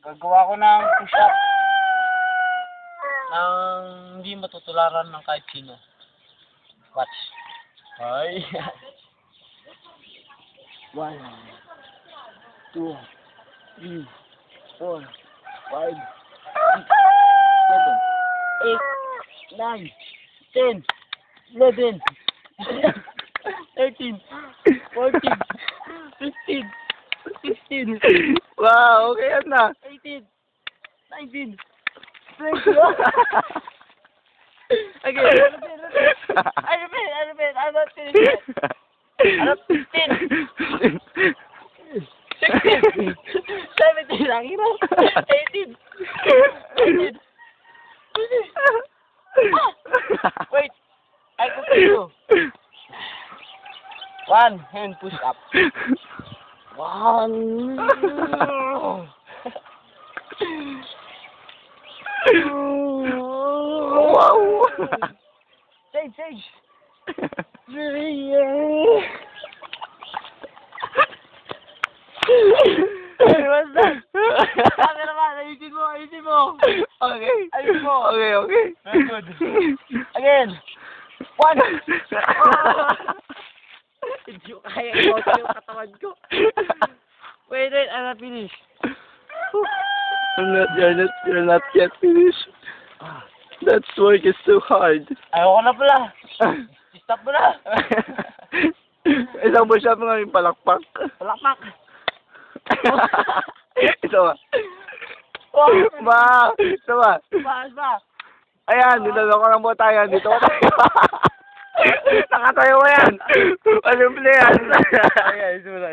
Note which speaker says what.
Speaker 1: Gagawa ko ng push-up. Nang hindi matutularan ng kahit sino. Watch. Ay. One, two, three, four, five, six, seven, eight, nine, ten, eleven, thirteen, fourteen, fifteen, sixteen,
Speaker 2: wow, okay yan na.
Speaker 1: 18, 19, 21. Again, repeat, repeat. I repeat, I repeat, I'm not finished yet. 15, 16, 17, ang hirap. 18, 19, Wait, I continue. One hand push up. One.
Speaker 2: wow.
Speaker 1: Sage, sage. What's that? Sabi naman, ayusin mo, ayusin mo.
Speaker 2: okay.
Speaker 1: Ayun mo.
Speaker 2: Okay, okay.
Speaker 1: Very good. Again. One. Hindi ko kaya i-moto yung katawan ko. Wait, wait, I'm not finished.
Speaker 2: I'm not, you're not, you're not yet finished. That work is too hard.
Speaker 1: Ayoko na pala. Stop mo na.
Speaker 2: Isang push up nga yung palakpak.
Speaker 1: Palakpak.
Speaker 2: Ito ba?
Speaker 1: Oh,
Speaker 2: Ba! Ito ba?
Speaker 1: Baas ba?
Speaker 2: Ayan, dinalo ko ng tayo. Dito ko tayo. Nakatayo mo yan. Palimple yan.
Speaker 1: Okay, simula.